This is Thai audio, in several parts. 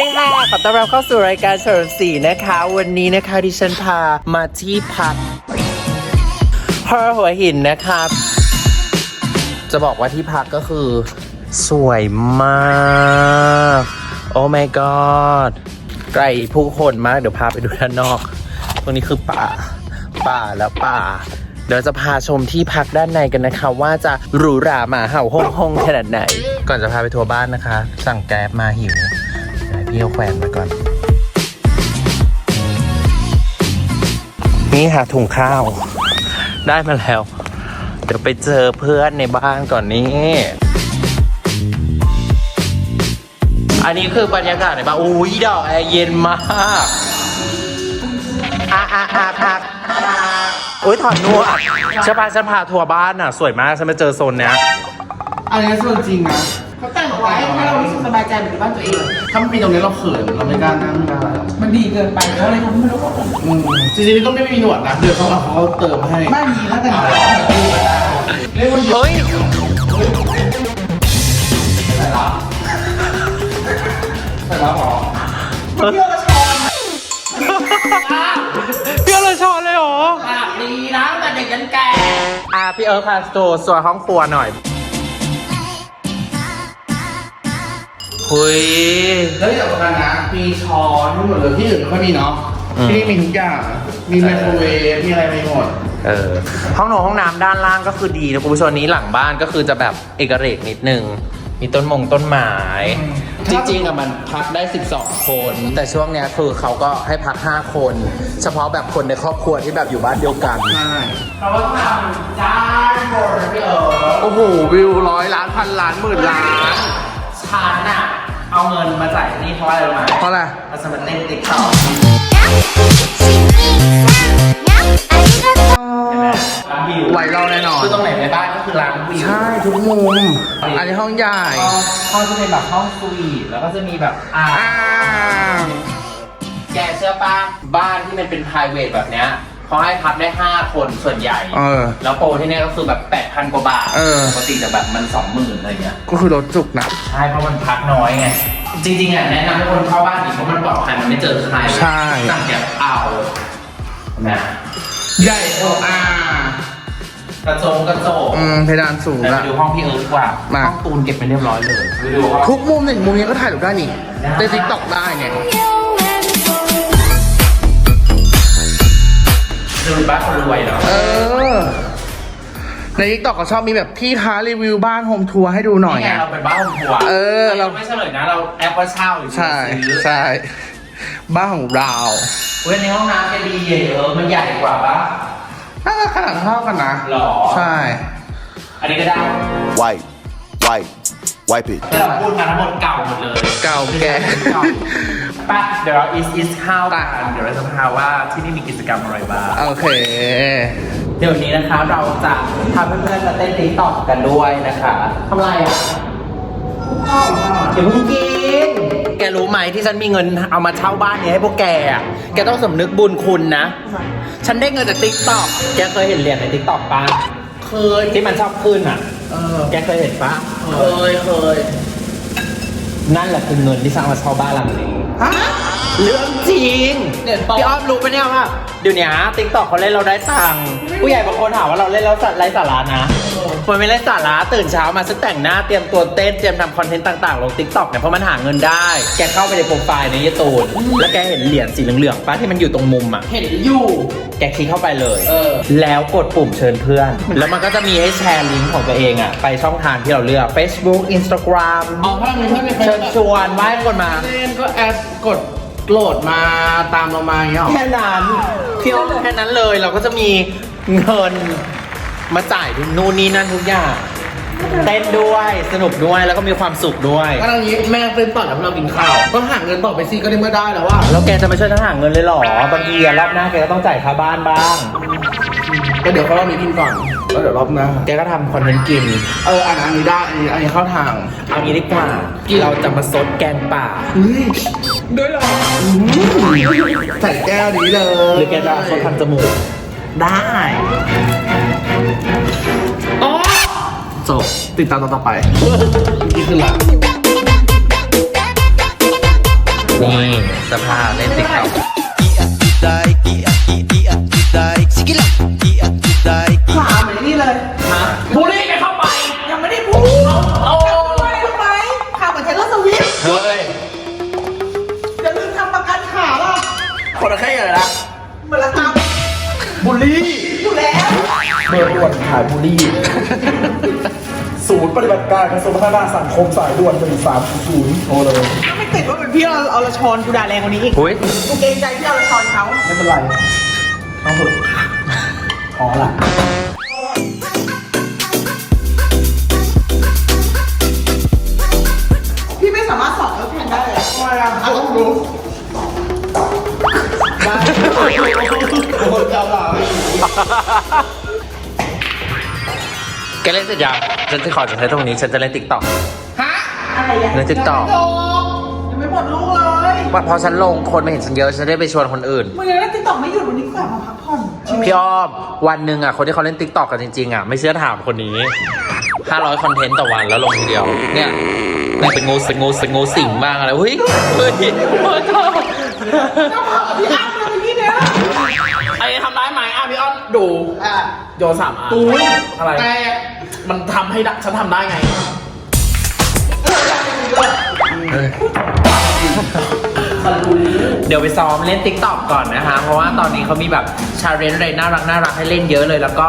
ดีค่ะ ขอต้อนรับเข้าสู่รายการเฉลิมศรีนะคะ วันนี้นะคะดิฉันพามาที่พักเพอหัวหินนะครับ จะบอกว่าที่พักก็คือ สวยมาก โอ้ my god ไกลผู้คนมาก เดี๋ยวพาไปดูด้านนอก ตรงนี้คือป่า ป่าแล้วป่า เดี๋ยวจะพาชมที่พักด้านในกันนะคะ ว่าจะหรูหราหมาเห่าห้องห้องขนาดไหน ก่อนจะพาไปทัวร์บ้านนะคะ สั่งแก๊บมาหิว เดี๋ยวให้พี่เอาแขวนมาก่อน นี่ค่ะถุงข้าว ได้มาแล้ว เดี๋ยวไปเจอเพื่อนในบ้านก่อนนี้ อันนี้คือบรรยากาศในบ้านอุ้ยดอกแอร์เย็นมากอาอาอาอาอุ้ยถอดนวดใช่ปะฉันพาทัวร์บ้านอะ สวยมากฉันมาเจอโซนเนี้ยอันนี้ส่วนจริงนะ ไว้ให้เรารู้สึกสบายใจเหมือนที่บ้านตัวเอง ถ้ามันมีตรงนี้เราเขินเราไม่กล้านั่งไม่กล้าอะไรมันดีเกินไปแล้วเลยทำให้เราก็อืมจริงๆก็ไม่มีหนวดนะเดี๋ยวเขาเอาเขาเติมให้บ้านมีแล้วแต่งเรียกว่าเฮ้ยแต่ละหรอเที่ยวละชอนพี่เอิร์ธชอนเลยเหรอปากดีนะแต่เด็กยันแก่อะพี่เอิร์ธค่ะโซสวยห้องครัวหน่อย หุยแล้วอย่างสำคัญนะมีช้อนทั้งหมดเลยที่อื่นไม่ค่อยมีเนาะอืม ที่นี่มีทุกอย่าง มีไมโครเวฟมีอะไรมีหมด เออห้องนอนห้องน้ำด้านล่างก็คือดีนะคุณผู้ชมอันนี้หลังบ้านก็คือจะแบบเอกเรกนิดนึง มีต้นมงต้นไม้อืมจริงๆอะมันพักได้ 12 คน แต่ช่วงเนี้ยคือเขาก็ให้พัก 5 คน เฉพาะแบบคนในครอบครัวที่แบบอยู่บ้านเดียวกัน ใช่เราก็ทำจ้านบนนะพี่เอ๋โอ้โห วิวร้อยล้านพันล้านหมื่นล้าน ฉันอะเอาเงินมาจ่ายนี่เพราะอะไรรู้ไหมเพราะอะไรมาสมัครเล่นติ๊กต็อกร้านวิวไหวเราแน่นอน คือตรงไหนในบ้านก็คือร้านวิว ใช่ทุกมุม อันนี้ห้องใหญ่ ห้องจะเป็นแบบห้องสวีทแล้วก็จะมีแบบอ่าอ่างแกเชื่อป่ะบ้านที่มันเป็น p r i v a t แบบเนี้ย เขาให้พักได้ 5 คนส่วนใหญ่ เออ แล้วโปรที่เนี่ยก็คือแบบ8,000กว่าบาทเออ ปกติจะแบบมัน 20,000อะไรเงี้ย ก็คือรถจุกนะ ใช่เพราะมันพักน้อยไง จริงๆอะแนะนำให้คนเข้าบ้านอีกเพราะมันปลอดภัยมันไม่เจอใครใช่ สั่งแกบเอานะใหญ่โออากระโจงกระโจกอืมเพดานสูงแต่ไปอะ ดูห้องพี่เอิร์ธดีกว่ามา ห้องตูนเก็บไปเรียบร้อยเลยไปดูห้อง ทุกมุมหนึ่งมุมนี้ก็ถ่ายรูปได้นี่ในทิกตอกได้เนี่ยดู บ้านคนรวยเนาะเออ ในทิกตอกก็ชอบมีแบบที่ท้ารีวิวบ้านโฮมทัวร์ให้ดูหน่อยนี่ไงอะ เราเป็นบ้านคนรวยเออเรา ไม่เฉลยนะ เราแอปว่าเช่าหรือใช่ซื้อใช่บ้านของเราเว้ยในห้องน้ำแกดีเออมันใหญ่กว่าปะน่าจะขนาดเท่ากันนะหรอใช่ อันนี้ก็ได้ Wipe, wipe, wipe it. ที่เราพูดมาทั้งหมดเก่าหมดเลยเก่าแก่ เก่าไป่ะเดี๋ยวเราอิสอิสข้าวกัไปนเดี๋ยวเราจะพาว่าที่นี่มีกิจกรรมอะไรบ้าง โอเค เดี๋ยวนี้นะคะเราจะพาเพื่อนๆมาเต้นติ๊กต็อกกันด้วยนะคะทำไรอะอย่าเพิ่งกิน แกรู้ไหมที่ฉันมีเงินเอามาเช่าบ้านเนี้ให้พวกแกอะแกต้องสำนึกบุญคุณนะ ฉันได้เงินจากติ๊กต็อกแกเคยเห็นเหรียญในติ๊กต็อกปะเคยที่มันชอบขึ้นอะเออแกเคยเห็นปะเคยเคย นั่นแหละคือเงินที่สร้างมาเช่าบ้านหลังนี้ฮะเรื่องจริงเนี่ยปลอมพี่อ้อมรู้ปะเนี่ยว่าเดี๋ยวนี้ติ๊กต็อกเขาเล่นเราได้ตังค์ผู้ใหญ่บางคนถามว่าเราเล่นแล้วไร้สาระนะ มันไม่ไร้สาระตื่นเช้ามาฉันแต่งหน้าเตรียมตัวเต้นเตรียมทำคอนเทนต์ต่างๆลงติ๊กต็อกเนี่ยเพราะมันหาเงินได้ แกเข้าไปในโปรไฟล์ในยตูนแล้วแกเห็นเหรียญสีเหลืองๆป้าที่มันอยู่ตรงมุมอะ เห็นอยู่ แกคลิกเข้าไปเลย เออ แล้วกดปุ่มเชิญเพื่อน แล้วมันก็จะมีให้แชร์ลิงก์ของตัวเองอะไปช่องทางที่เราเลือก Facebook Instagram อ๋อถ้ามีถ้ามีใครเชิญชวนว่าให้คนมา เล่นก็แอดกดโหลดมาตามเรามาอย่างเงี้ยหรอ แค่นั้นพี่อ้อมแค่นั้นเลยเราก็จะมีเงิน มาจ่ายทุกนู่นนี่นั่นทุกอย่างเต้นด้วยสนุกด้วยแล้วก็มีความสุขด้วยก็ตอนนี้แม่เป็นต่อแล้วเรากินข้าว ก็หาเงินต่อไปสิก็ได้เมื่อได้แล้วว่าแล้วแกจะมาช่วยทั้งหาเงินเลยเหรอบางทีอะรอบหน้าแกก็ต้องจ่ายค่าบ้านบ้างก็เดี๋ยวเขารอบนี้กินก่อนแล้วเดี๋ยวรอบหน้าแกก็ทำคอนเทนต์กิน เอออันอันนี้ได้อันนี้อันนี้เข้าทางเอางี้ดีกว่าเราจะมาซดแกงป่าด้วยหรอใส่แก้วนี้เลยหรือแกจะซดทำจมูก ได้จบติดตามตอนต่อไปนี่คือหลักนี่สภาพเล่นติ๊กต็อกขาเหมือนนี่เลยบูลลี่กันเข้าไป ยังไม่ได้พูดเอาไม่รู้ไหมข่าวเหมือนเทเลอร์สวิฟต์เฮ้ยอย่าลืมทำประกันขาล่ะคนละแค่อะไรนะเหมือนละครั บบูลลี่อยู่แล้วเบอร์ด่วนขายบูลลี่ศูนย์ปฏิบัติการกระทรวงพัฒนาสังคมสายด่วนหนึ่งสามศูนย์โทรเลยถ้าไม่ติดว่าเป็นพี่เอาเอาละชอนกูด่าแรงกว่านี้อีกอุ้ยกูเกรงใจพี่เอาละชอนเขาไม่เป็นไรเอาเถอะพอละ สร็จยังฉันจะขอจะใช้ตรงนี้ฉันจะเล่นติ๊กต็อกฮะอะไรอะใน TikTok ยังไม่หมดลูกเลยว่าพอฉันลงคนไม่เห็นฉันเยอะฉันได้ไปชวนคนอื่นมึงยังเล่นติ๊กต็อกไม่หยุดวันนี้กูกลับมาพักผ่อนพี่อ้อมวันหนึ่งอะคนที่เขาเล่นติ๊กต็อกกันจริงๆอะไม่เชื่อถามคนนี้500คอนเทนต์ต่อวันแล้วลงทีเดียวเนี่ยแม่งเป็นงูเป็นงูเป็นงูสิงบ้างอะไรเฮ้ยเฮ้ยโอ้ยชอบพี่อ้ำเลยพี่เนี่ยไอ้ทำร้ายไหมอะพี่อ้อนดูอะโยนสามอันตูนอะไรแต่ มันทำให้ได้ฉันทำได้ไง เดี๋ยวไปซ้อมเล่นติ๊กต็อกก่อนนะคะ เพราะว่าตอนนี้เขามีแบบชาเลนจ์อะไรน่ารักน่ารักให้เล่นเยอะเลย แล้วก็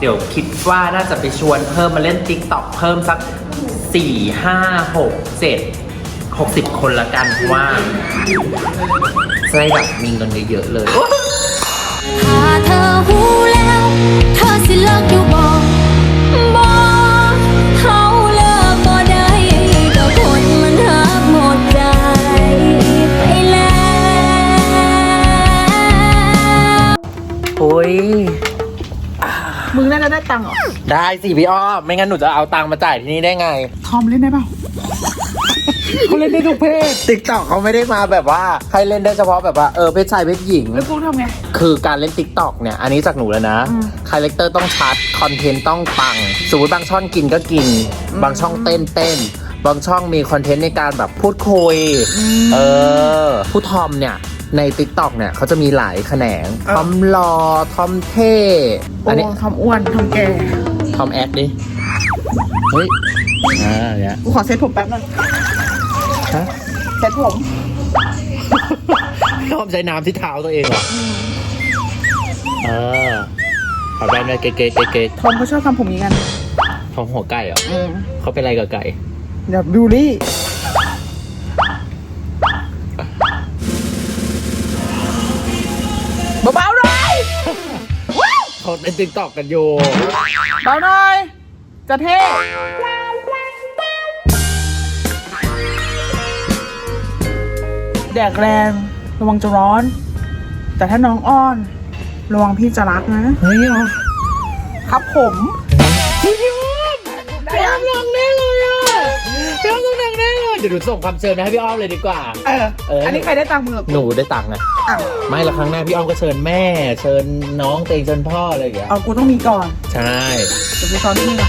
เดี๋ยวคิดว่าน่าจะไปชวนเพิ่มมาเล่นติ๊กต็อกเพิ่มสัก 4 5 6 7 60 คนละกันเพราะว่าจะได้แบบมีเงินเยอะๆเลย ถ้าเธอหูแล้ว ตังค์เหรอ ได้สิพี่อ้อมไม่งั้นหนูจะเอาตังค์มาจ่ายที่นี่ได้ไง ทอมเล่นได้เปล่าเขาเล่นได้ทุกเพศติ๊กต็อกเขาไม่ได้มาแบบว่าให้เล่นได้เฉพาะแบบว่าเออเพศชายเพศหญิง แล้วกูทำไง คือการเล่น t ิ k t o k เนี่ย อันนี้จากหนูแล้วนะอืม คาแรคเตอร์ต้องชัดคอนเทนต์ต้องปัง สมมติบางช่องกินก็กิน บางช่องเต้นเต้น บางช่องมีคอนเทนต์ในการแบบพูดคุย เออ ผู้ทอมเนี่ย ใน t ิ k t o k เนี่ยเขาจะมีหลายแขนงทอมหล่อทอมเท่อันนี้โทอมอ้วนทอมแก่ทอมแอคดิ เฮ้ย อ่าเนี่ยกูขอเซ็ตผมแป๊บนึงฮะเซ็ตผมชอบใช้น้ำที่เท้าตัวเองเหรอเออขอแบนไปเก๊ๆเก๊ทอมเขาชอบทำผมอย่างนี้กันๆทอมหัวไก่เหรอเขาเป็นอะไรกับไก่เดี๋ยวดูนี่ เขาเล่นติ๊กตอกกันอยู่เบาหน่อย จะเท่ แดกแรงระวังจะร้อน แต่ถ้าน้องอ้อน ระวังพี่จะรักนะ เฮ้ยเหรอครับผมพี่อ้อมพี่อ้อมลงแน่เลย เลยเดี๋ยวหนูส่งคำเชิญไปให้พี่อ้อมเลยดีกว่า เออ เอออั อันนี้ใครได้ตังค์มือหนูได้ตังค์ไงอะไม่ละครั้งหน้าพี่อ้อมก็เชิญแม่ เชิญน้องเตงเชิญพ่ออะไรอย่างเงี้ยเอากูต้องมีก่อนใช่เดี๋ยวกูซ้อนพี่นะ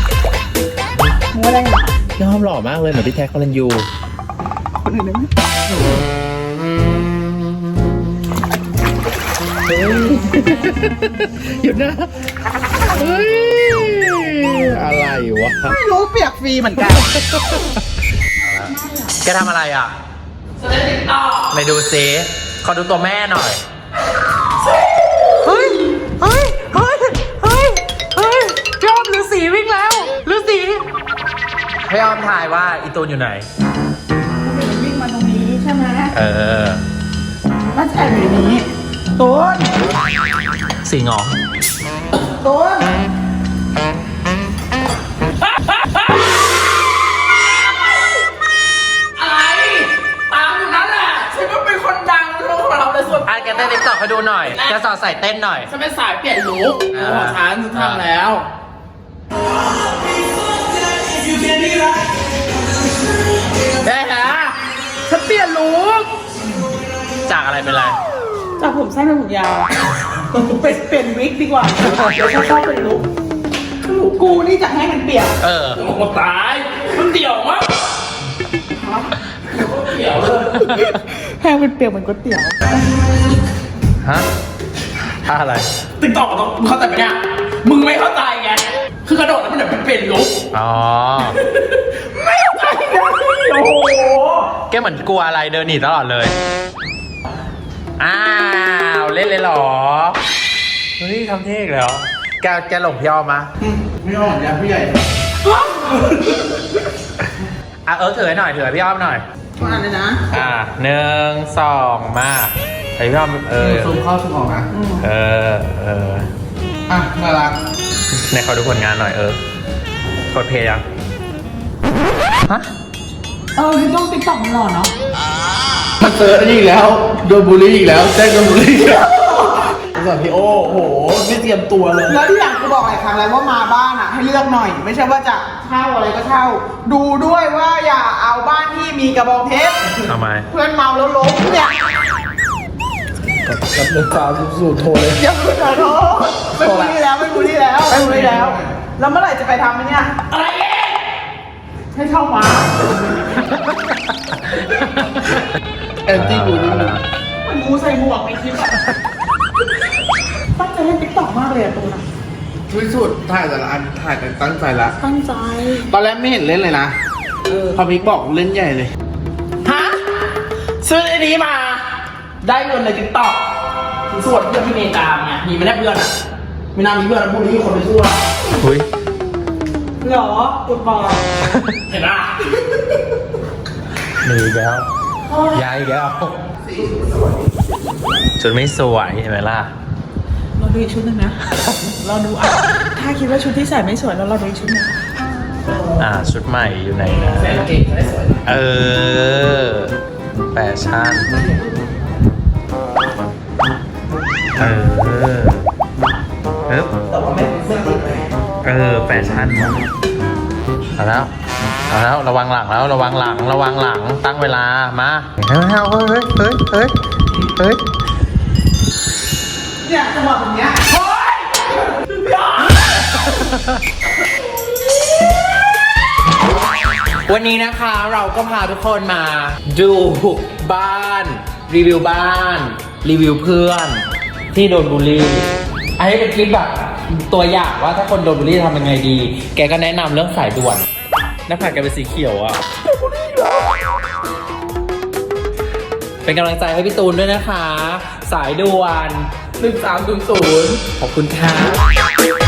มึงอะไรอะพี่อ้อมหล่อมากเลยเหมือนพี่แท็กพลันยูคนอื่นได้ไหมหยุดนะเฮ้ยอะไรวะ ไม่รู้เปียกฟรีเหมือนกัน แกทำอะไรอะไม่ดูซิขอดูตัวแม่หน่อย เฮ้ย เฮ้ย เฮ้ย เฮ้ย เฮ้ยพี่อ้อมฤาษีวิ่งแล้วฤาษีพี่อ้อมถ่ายว่าอีตูนอยู่ไหน วิ่งมาตรงนี้ใช่ไหมเออน่าจะแอบอยู่ในนี้ตูนสีงอตูนอะไเต้นติ๊กต็อกให้ดูหน่อยแกสอนใส่เต้นหน่อย ฉันเป็นสายเปลี่ยนลุคอ่า ของฉันฉันทำแล้วแกฮะฉันเปลี่ยนลุคจากอะไรเป็นอะไร จากผมสั้นเป็นผมยาวเป็นเปลี่ยนวิกดีกว่าเดี๋ยวฉันชอบเป็นลุกกูนี่จะให้มันเปียกเออ โอ้โหตาย มันเดี่ยวมาก แห้งเป็นเปียกเหมือนก๋วยเตี๋ยว ฮะท่าอะไร ติ๊กตอกต้องเข้าใจไหมเนี่ย มึงไม่เข้าใจไง คือกระโดดแล้วมันเดี๋ยวมันเป็นลุกอ๋อ ไม่เข้าใจไงโอ้โห แกเหมือนกลัวอะไรเดินหนีตลอดเลย อ้าว เล่นเลยเหรอ เฮ้ยทำเท่อีกแล้ว แกแกหลงพี่อ้อมมะไม่อ่อนยันผู้ใหญ่ อะเออถือให้หน่อยถือให้พี่อ้อมหน่อย มาเลยนะอ่าหนึ่งสองมาไอพี่อ้อมเออซูมเข้าซูมออกนะเออเอออะน่ารักในเขาดูผลงานหน่อยเออกดเพลย์ยังฮะเออนี่ต้องติ๊กตอกมันหล่อเนาะมันเจออันนี้อีกแล้วโดนบูลลี่อีกแล้วแจ้งโดนบูลลี่อีกแล้ว สอนพี่โอ้โหไม่เตรียมตัวเลย แล้วที่หลังกูบอกหลายครั้งแล้วว่ามาบ้านอะ ให้เลือกหน่อย ไม่ใช่ว่าจะเช่าอะไรก็เช่า ดูด้วยว่าอย่าเอาบ้านที่มีกระบองเพชรทำไม เพื่อนเมาแล้วล้มเนี่ยกับเดินตามสูตรโทรเลยอย่าพูดขอโทษไม่บูลลี่แล้วไม่บูลลี่แล้วไม่บูลลี่แล้ว แล้วเมื่อไหร่จะไปทำไหมเนี่ยอะไรเองให้เช่ามาแอนตี้บูลลี่มันงูใส่หมวกในคลิปอะตั้งใจเล่น ติ๊กต็อกมากเลยอะตูนอะที่สุดถ่ายแต่ละอันถ่ายกันตั้งใจละ ตั้งใจ ตอนแรกไม่เห็นเล่นเลยนะพอมิกบอกเล่นใหญ่เลย ฮะ ซื้อไอ้นี้มา ได้เงินในติ๊กต็อกส่วนเพื่อนที่อเมริกาไงมีไม่ได้เพื่อนอะไม่น่ามีเพื่อนแล้วพวกนี้คนไปทั่วอุ้ยเหรออุดบอกเห็นปะหนีอีกแล้วย้ายอีกแล้วชุดไม่สวยเห็นไหมล่ะเรา ดูอีกชุดหนึ่งนะ เราดูอะ ถ้าคิดว่าชุดที่ใส่ไม่สวยแล้วเราดูอีกชุดหนึ่งอ่าชุดใหม่อยู่ไหนนะใส่กางเกงไม่สวยเออแฟชั่นเออเอ๊บแต่ว่าไม่เป็นเสื้อติดเลยเออแฟชั่นว่ะเอาแล้วเอาแล้วระวังหลังแล้วระวังหลังระวังหลังตั้งเวลามาเฮ้ยเฮ้ยเฮ้ยเฮ้ยเฮ้ย เนี่ยจังหวะแบบเนี้ยเฮ้ยวันนี้นะคะเราก็พาทุกคนมา ดูบ้าน รีวิวบ้าน รีวิวเพื่อน ที่โดนบูลลี่อันนี้เป็นคลิปแบบตัวอย่างว่าถ้าคนโดนบูลลี่ทำยังไงดี แกก็แนะนำเรื่องสายด่วนหน้าผากแกเป็นสีเขียวอะ เป็นกำลังใจให้พี่ตูนด้วยนะคะ สายด่วน 1300ขอบคุณครับ